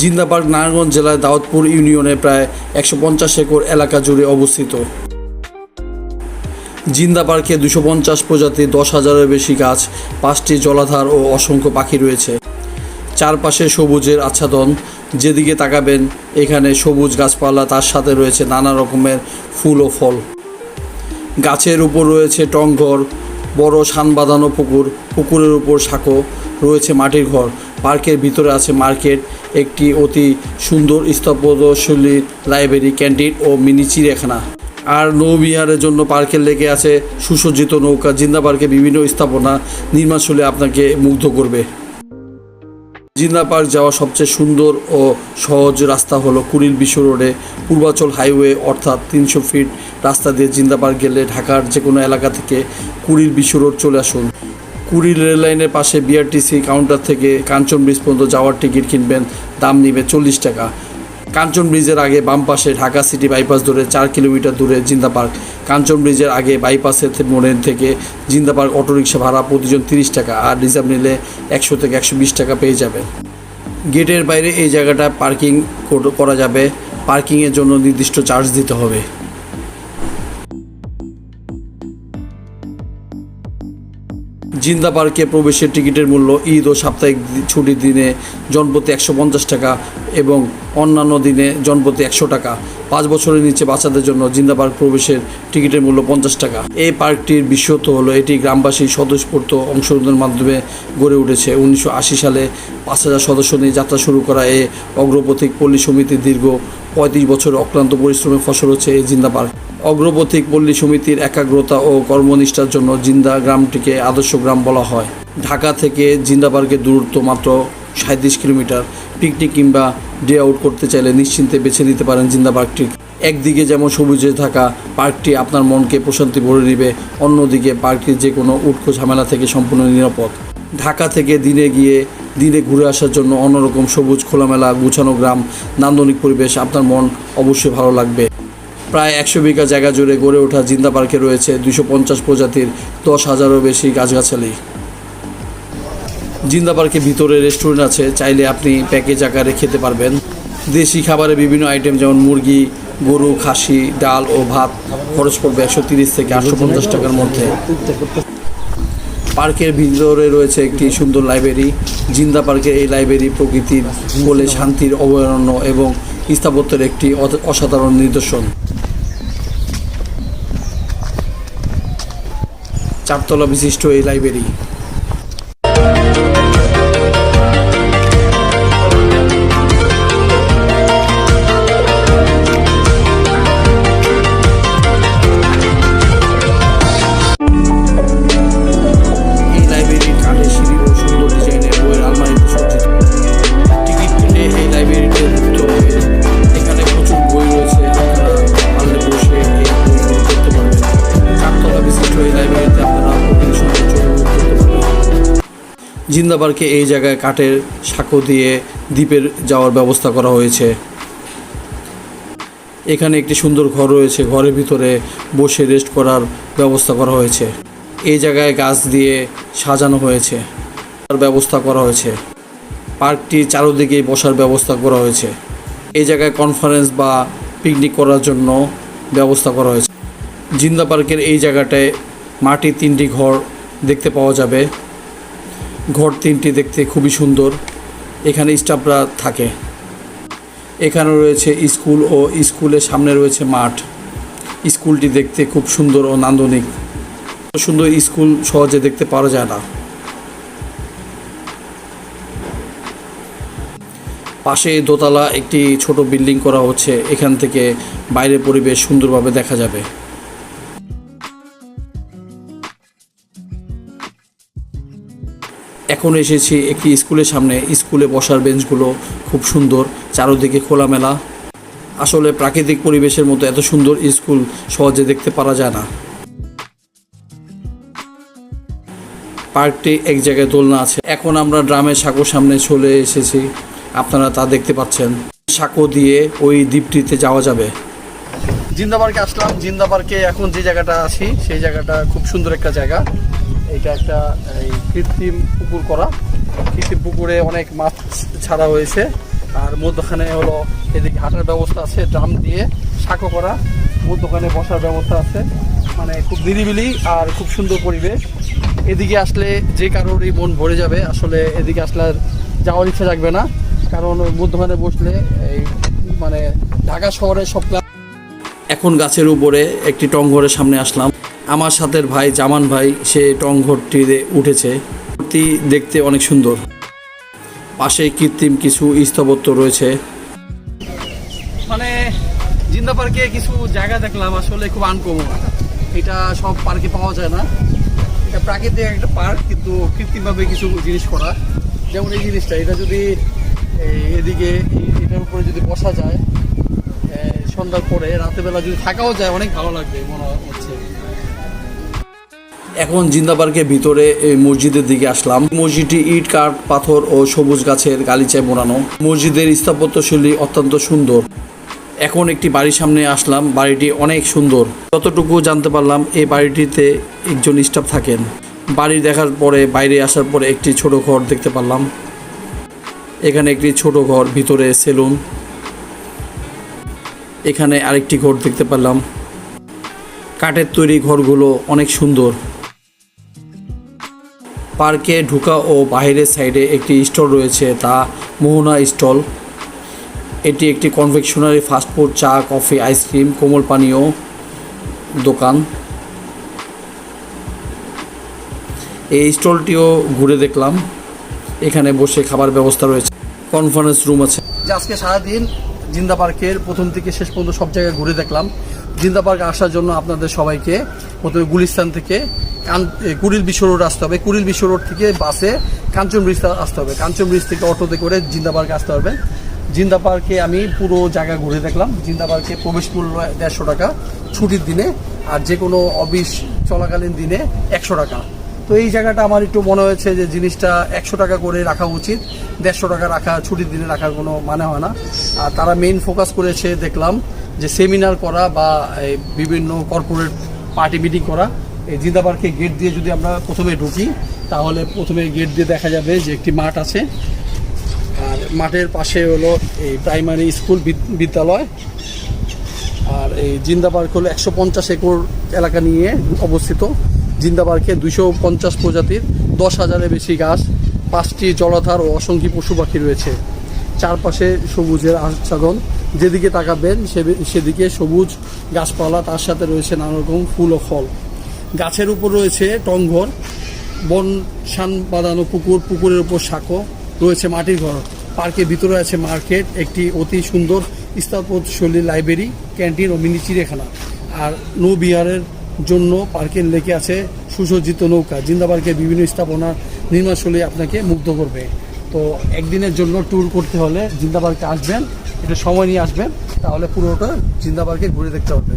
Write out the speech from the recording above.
জিন্দা পার্ক নারায়ণগঞ্জ জেলার দাউদপুর ইউনিয়নে প্রায় একশো পঞ্চাশ একর এলাকা জুড়ে অবস্থিত। জিন্দা পার্কে দুশো পঞ্চাশ প্রজাতির দশ হাজারের বেশি গাছ, পাঁচটি জলাধার ও অসংখ্য পাখি রয়েছে। চারপাশে সবুজের আচ্ছাদন, যেদিকে তাকাবেন এখানে সবুজ গাছপালা, তার সাথে রয়েছে নানা রকমের ফুল ও ফল। গাছের উপর রয়েছে টংঘর বড় সান বাঁধানো পুকুর, পুকুরের উপর সাঁকো রয়েছে মাটির ঘর। পার্কের ভিতরে আছে মার্কেট, একটি অতি সুন্দর স্থাপত্যশৈলী লাইব্রেরি, ক্যান্টিন ও মিনি চিড়িয়াখানা। আর নৌবিহারের জন্য পার্কের লেগে আছে সুসজ্জিত নৌকা। জিন্দা পার্কে বিভিন্ন স্থাপনা নির্মাণশৈলী আপনাকে মুগ্ধ করবে। জিন্দা পার্ক যাওয়া সবচেয়ে সুন্দর ও সহজ রাস্তা হলো কুড়িল বিশ্ব রোডে পূর্বাচল হাইওয়ে, অর্থাৎ তিনশো ফিট রাস্তা দিয়ে জিন্দা পার্ক গেলে ঢাকার যে কোনো এলাকা থেকে কুড়িল বিশ্ব রোড চলে আসুন। কুড়িল রেললাইনের পাশে বিআরটিসি কাউন্টার থেকে কাঞ্চন ব্রিজ পর্যন্ত যাওয়ার টিকিট কিনবেন। দাম নিবে চল্লিশ টাকা। কাঞ্চন ব্রিজের আগে বাম পাশে ঢাকা সিটি বাইপাস ধরে চার কিলোমিটার দূরে জিন্দা পার্ক। কাঞ্চন ব্রিজের আগে বাইপাসের মনে থেকে জিন্দা পার্ক অটোরিকশা ভাড়া প্রতিজন তিরিশ টাকা আর রিজার্ভ নিলে একশো থেকে একশো বিশ টাকা পেয়ে যাবেন গেটের বাইরে এই জায়গাটা পার্কিং করা যাবে। পার্কিংয়ের জন্য নির্দিষ্ট চার্জ দিতে হবে। জিন্দা পার্কে প্রবেশের টিকিটের মূল্য ঈদ ও সাপ্তাহিক ছুটির দিনে জনপ্রতি একশো পঞ্চাশ টাকা এবং অন্যান্য দিনে জনপ্রতি একশো টাকা। পাঁচ বছরের নিচে বাচ্চাদের জন্য জিন্দা পার্ক প্রবেশের টিকিটের মূল্য পঞ্চাশ টাকা। এই পার্কটির বিশেষত্ব হলো এটি গ্রামবাসী স্বতঃস্ফূর্ত অংশগ্রহণের মাধ্যমে গড়ে উঠেছে। উনিশশো আশি সালে পাঁচ হাজার সদস্য নিয়ে যাত্রা শুরু করা এ অগ্রপথিক পল্লী সমিতির দীর্ঘ পঁয়ত্রিশ বছর অক্লান্ত পরিশ্রমের ফসল হচ্ছে এই জিন্দা পার্ক অগ্রপথিক পল্লী সমিতির একাগ্রতা ও কর্মনিষ্ঠার জন্য জিন্দা গ্রামটিকে আদর্শ গ্রাম বলা হয়। ঢাকা থেকে জিন্দা পার্কের দূরত্ব মাত্র সাঁত্রিশ কিলোমিটার। পিকনিক কিংবা ডে আউট করতে চাইলে নিশ্চিন্তে বেছে নিতে পারেন জিন্দা পার্কটি। একদিকে যেমন সবুজে থাকা পার্কটি আপনার মনকে প্রশান্তি ভরে নেবে, অন্যদিকে পার্কটির যে কোনো উৎকো ঝামেলা থেকে সম্পূর্ণ নিরাপদ। ঢাকা থেকে দিনে গিয়ে দিনে ঘুরে আসার জন্য অন্যরকম সবুজ খোলামেলা গুছানো গ্রাম, নান্দনিক পরিবেশ আপনার মন অবশ্যই ভালো লাগবে। প্রায় একশো বিঘা জায়গা জুড়ে গড়ে ওঠা জিন্দা পার্কে রয়েছে দুশো পঞ্চাশ প্রজাতির দশ হাজারও বেশি গাছগাছালি। জিন্দা পার্কের ভিতরে রেস্টুরেন্ট আছে, চাইলে আপনি প্যাকেজ আকারে খেতে পারবেন। দেশি খাবারের বিভিন্ন আইটেম যেমন মুরগি, গরু, খাসি, ডাল ও ভাত খরচ পড়বে একশো তিরিশ থেকে আটশো পঞ্চাশ টাকার মধ্যে। পার্কের ভিতরে রয়েছে একটি সুন্দর লাইব্রেরি। জিন্দা পার্কের এই লাইব্রেরি প্রকৃতির বলে শান্তির অভয়ারণ্য এবং স্থাপত্যের একটি অসাধারণ নিদর্শন। চারতলা বিশিষ্ট এই লাইব্রেরি। জিন্দা পার্কে এই জায়গায় কাঠের সাঁকো দিয়ে দ্বীপের যাওয়ার ব্যবস্থা করা হয়েছে। এখানে একটি সুন্দর ঘর রয়েছে, ঘরের ভিতরে বসে রেস্ট করার ব্যবস্থা করা হয়েছে। এই জায়গায় গাছ দিয়ে সাজানো হয়েছে, তার ব্যবস্থা করা হয়েছে। পার্কটি চারোদিকে বসার ব্যবস্থা করা হয়েছে। এই জায়গায় কনফারেন্স বা পিকনিক করার জন্য ব্যবস্থা করা হয়েছে। জিন্দা পার্কের এই জায়গাটায় মাটির তিনটি ঘর দেখতে পাওয়া যাবে। ঘর তিনটি দেখতে খুবই সুন্দর। এখানে স্টাফরা থাকে। এখানে রয়েছে স্কুল ও স্কুলের সামনে রয়েছে মাঠ। স্কুলটি দেখতে খুব সুন্দর ও নান্দনিক। সুন্দর স্কুল সহজে দেখতে পাওয়া যায় না। পাশে দোতলা একটি ছোট বিল্ডিং করা হচ্ছে। এখান থেকে বাইরের পরিবেশ সুন্দরভাবে দেখা যাবে। এখন এসেছি একটি স্কুলের সামনে। স্কুলে বসার বেঞ্চগুলো খুব সুন্দর, চারোদিকে খোলামেলা। আসলে প্রাকৃতিক পরিবেশের মতো এত সুন্দর স্কুল সহজে দেখতে পারা যায় না। পার্কটি এক জায়গায় দোলনা আছে। এখন আমরা ড্রামের সাঁকোর সামনে চলে এসেছি। আপনারা তা দেখতে পাচ্ছেন। সাঁকো দিয়ে ওই দ্বীপটিতে যাওয়া যাবে। জিন্দা পার্কে আসলাম। জিন্দা পার্কে এখন যে জায়গাটা আছি, সেই জায়গাটা খুব সুন্দর একটা জায়গা। এটা একটা, এই কৃত্রিম পুকুর করা। কৃত্রিম পুকুরে অনেক মাছ ছাড়া হয়েছে। আর মধ্যখানে হলো এদিকে হাঁটার ব্যবস্থা আছে, ড্রাম দিয়ে সাঁকো করা। মধ্যখানে বসার ব্যবস্থা আছে। মানে খুব নিরিবিলি আর খুব সুন্দর পরিবেশ। এদিকে আসলে যে কারোরই মন ভরে যাবে, আসলে এদিকে আসলে আর যাওয়ার ইচ্ছা থাকবে না। কারণ মধ্যখানে বসলে এই মানে ঢাকা শহরে সব এখন গাছের উপরে একটি টংঘরের সামনে আসলাম। আমার সাথের ভাই, জামান ভাই, সে টংঘরটিতে উঠেছে। ঘরটি দেখতে অনেক সুন্দর। পাশে কৃত্রিম কিছু স্থাপত্য রয়েছে। মানে জিন্দা পার্কে কিছু জায়গা দেখলাম, আসলে খুব আনকমন এটা সব পার্কে পাওয়া যায় না। এটা প্রাকৃতিক একটা পার্ক, কিন্তু কৃত্রিমভাবে কিছু জিনিস করা। যেমন এই জিনিসটা, এটা যদি এদিকে, এটার উপরে যদি বসা যায় সন্ধ্যার পরে, রাতের বেলা যদি থাকাও যায়, অনেক ভালো লাগবে, মনে হচ্ছে। এখন জিন্দা পার্কের ভিতরে এই মসজিদের দিকে আসলাম। মসজিদটি ইট, কাঠ, পাথর ও সবুজ গাছের গালিচায় মোড়ানো। মসজিদের স্থাপত্যশৈলী অত্যন্ত সুন্দর। এখন একটি বাড়ির সামনে আসলাম। বাড়িটি অনেক সুন্দর। যতটুকু জানতে পারলাম, এই বাড়িটিতে একজন স্টাফ থাকেন। বাড়ি দেখার পরে, বাইরে আসার পরে একটি ছোট ঘর দেখতে পারলাম। এখানে একটি ছোট ঘর, ভিতরে সেলুন। এখানে আরেকটি ঘর দেখতে পারলাম। কাঠের তৈরি ঘরগুলো অনেক সুন্দর। পার্কে ঢুকা ও বাইরের সাইডে একটি স্টল রয়েছে, তা মোহনা স্টল। এটি একটি কনভেকশনারি ফাস্টফুড চা, কফি, আইসক্রিম, কোমল পানীয় দোকান। এই স্টলটিও ঘুরে দেখলাম। এখানে বসে খাবার ব্যবস্থা রয়েছে। কনফারেন্স রুম আছে। আজকে সারাদিন জিন্দা পার্কের প্রথম থেকে শেষ পর্যন্ত সব জায়গায় ঘুরে দেখলাম। জিন্দা পার্ক আসার জন্য আপনাদের সবাইকে প্রথমে গুলিস্তান থেকে কুড়িল বিশ্ব রোড আসতে হবে। কুড়িল বিশ্ব রোড থেকে বাসে কাঞ্চন ব্রিজ আসতে হবে। কাঞ্চন ব্রিজ থেকে অটোতে করে জিন্দা পার্কে আসতে পারবেন জিন্দা পার্কে আমি পুরো জায়গা ঘুরে দেখলাম। জিন্দা পার্কে প্রবেশ মূল্য দেড়শো টাকা ছুটির দিনে আর যে কোনো অফিস চলাকালীন দিনে একশো টাকা। তো এই জায়গাটা আমার একটু মনে হয়েছে যে জিনিসটা একশো টাকা করে রাখা উচিত। দেড়শো টাকা রাখা, ছুটির দিনে রাখার কোনো মানে হয় না। আর তারা মেইন ফোকাস করেছে দেখলাম যে সেমিনার করা বা বিভিন্ন কর্পোরেট পার্টি মিটিং করা। এই জিন্দা পার্কে গেট দিয়ে যদি আমরা প্রথমে ঢুকি, তাহলে প্রথমে গেট দিয়ে দেখা যাবে যে একটি মাঠ আছে। আর মাঠের পাশে হলো এই প্রাইমারি স্কুল বিদ- বিদ্যালয়। আর এই জিন্দা পার্ক হলো একশো পঞ্চাশ একর এলাকা নিয়ে অবস্থিত। জিন্দা পার্কে দুশো পঞ্চাশ প্রজাতির, দশ হাজারের বেশি গাছ, পাঁচটি জলাধার ও অসংখ্য পশু পাখি রয়েছে। চারপাশে সবুজের আচ্ছাদন। যেদিকে তাকাবেন সেদিকে সবুজ গাছপালা, তার সাথে রয়েছে নানা রকম ফুল ও ফল। গাছের উপর রয়েছে টংঘর বন শান বাঁধানো পুকুর, পুকুরের উপর সাঁকো রয়েছে মাটির ঘর। পার্কের ভিতরে আছে মার্কেট, একটি অতি সুন্দর স্থাপত্যশৈলী লাইব্রেরি, ক্যান্টিন ও মিনি চিড়িয়াখানা। আর নৌবিহারের জন্য পার্কের লেকে আছে সুসজ্জিত নৌকা। জিন্দা পার্কের বিভিন্ন স্থাপনা নির্মাণশৈলী আপনাকে মুগ্ধ করবে। তো একদিনের জন্য ট্যুর করতে হলে জিন্দা পার্কে আসবেন, একটু সময় নিয়ে আসবেন, তাহলে পুরোটা জিন্দা পার্কে ঘুরে দেখতে পারবেন